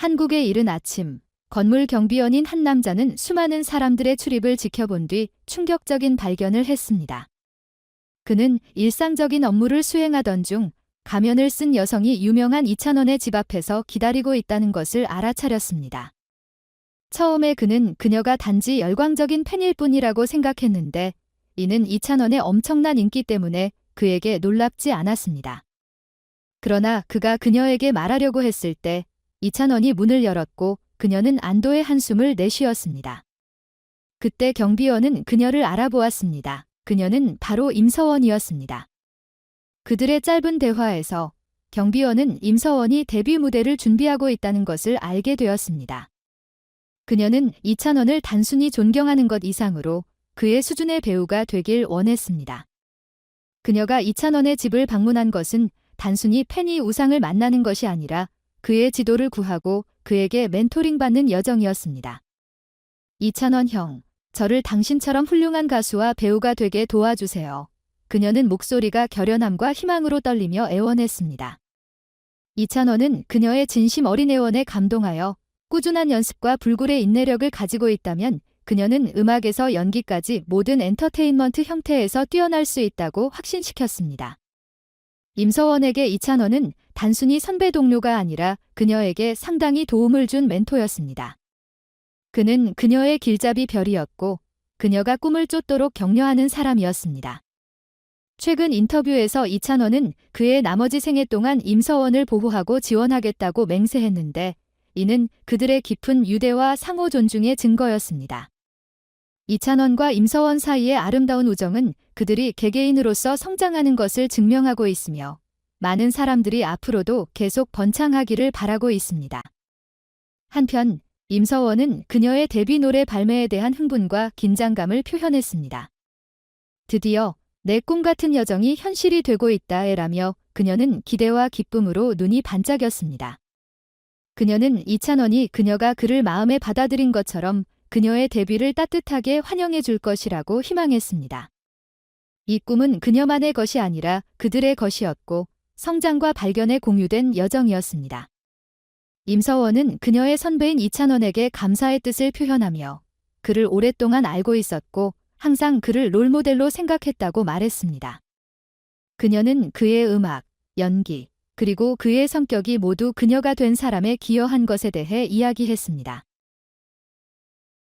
한국에 이른 아침, 건물 경비원인 한 남자는 수많은 사람들의 출입을 지켜본 뒤 충격적인 발견을 했습니다. 그는 일상적인 업무를 수행하던 중 가면을 쓴 여성이 유명한 이찬원의 집 앞에서 기다리고 있다는 것을 알아차렸습니다. 처음에 그는 그녀가 단지 열광적인 팬일 뿐이라고 생각했는데 이는 이찬원의 엄청난 인기 때문에 그에게 놀랍지 않았습니다. 그러나 그가 그녀에게 말하려고 했을 때 이찬원이 문을 열었고 그녀는 안도의 한숨을 내쉬었습니다. 그때 경비원은 그녀를 알아보았습니다. 그녀는 바로 임서원이었습니다. 그들의 짧은 대화에서 경비원은 임서원이 데뷔 무대를 준비하고 있다는 것을 알게 되었습니다. 그녀는 이찬원을 단순히 존경하는 것 이상으로 그의 수준의 배우가 되길 원했습니다. 그녀가 이찬원의 집을 방문한 것은 단순히 팬이 우상을 만나는 것이 아니라 그의 지도를 구하고 그에게 멘토링 받는 여정이었습니다. 이찬원 형, 저를 당신처럼 훌륭한 가수와 배우가 되게 도와주세요. 그녀는 목소리가 결연함과 희망으로 떨리며 애원했습니다. 이찬원은 그녀의 진심 어린 애원에 감동하여 꾸준한 연습과 불굴의 인내력을 가지고 있다면 그녀는 음악에서 연기까지 모든 엔터테인먼트 형태에서 뛰어날 수 있다고 확신시켰습니다. 임서원에게 이찬원은 단순히 선배 동료가 아니라 그녀에게 상당히 도움을 준 멘토였습니다. 그는 그녀의 길잡이 별이었고 그녀가 꿈을 쫓도록 격려하는 사람이었습니다. 최근 인터뷰에서 이찬원은 그의 나머지 생애 동안 임서원을 보호하고 지원하겠다고 맹세했는데 이는 그들의 깊은 유대와 상호 존중의 증거였습니다. 이찬원과 임서원 사이의 아름다운 우정은 그들이 개개인으로서 성장하는 것을 증명하고 있으며 많은 사람들이 앞으로도 계속 번창하기를 바라고 있습니다. 한편 임서원은 그녀의 데뷔 노래 발매에 대한 흥분과 긴장감을 표현했습니다. 드디어 내 꿈 같은 여정이 현실이 되고 있다라며 그녀는 기대와 기쁨으로 눈이 반짝였습니다. 그녀는 이찬원이 그녀가 그를 마음에 받아들인 것처럼 그녀의 데뷔를 따뜻하게 환영해 줄 것이라고 희망했습니다. 이 꿈은 그녀만의 것이 아니라 그들의 것이었고 성장과 발견에 공유된 여정이었습니다. 임서원은 그녀의 선배인 이찬원에게 감사의 뜻을 표현하며 그를 오랫동안 알고 있었고 항상 그를 롤모델로 생각했다고 말했습니다. 그녀는 그의 음악, 연기, 그리고 그의 성격이 모두 그녀가 된 사람에 기여한 것에 대해 이야기했습니다.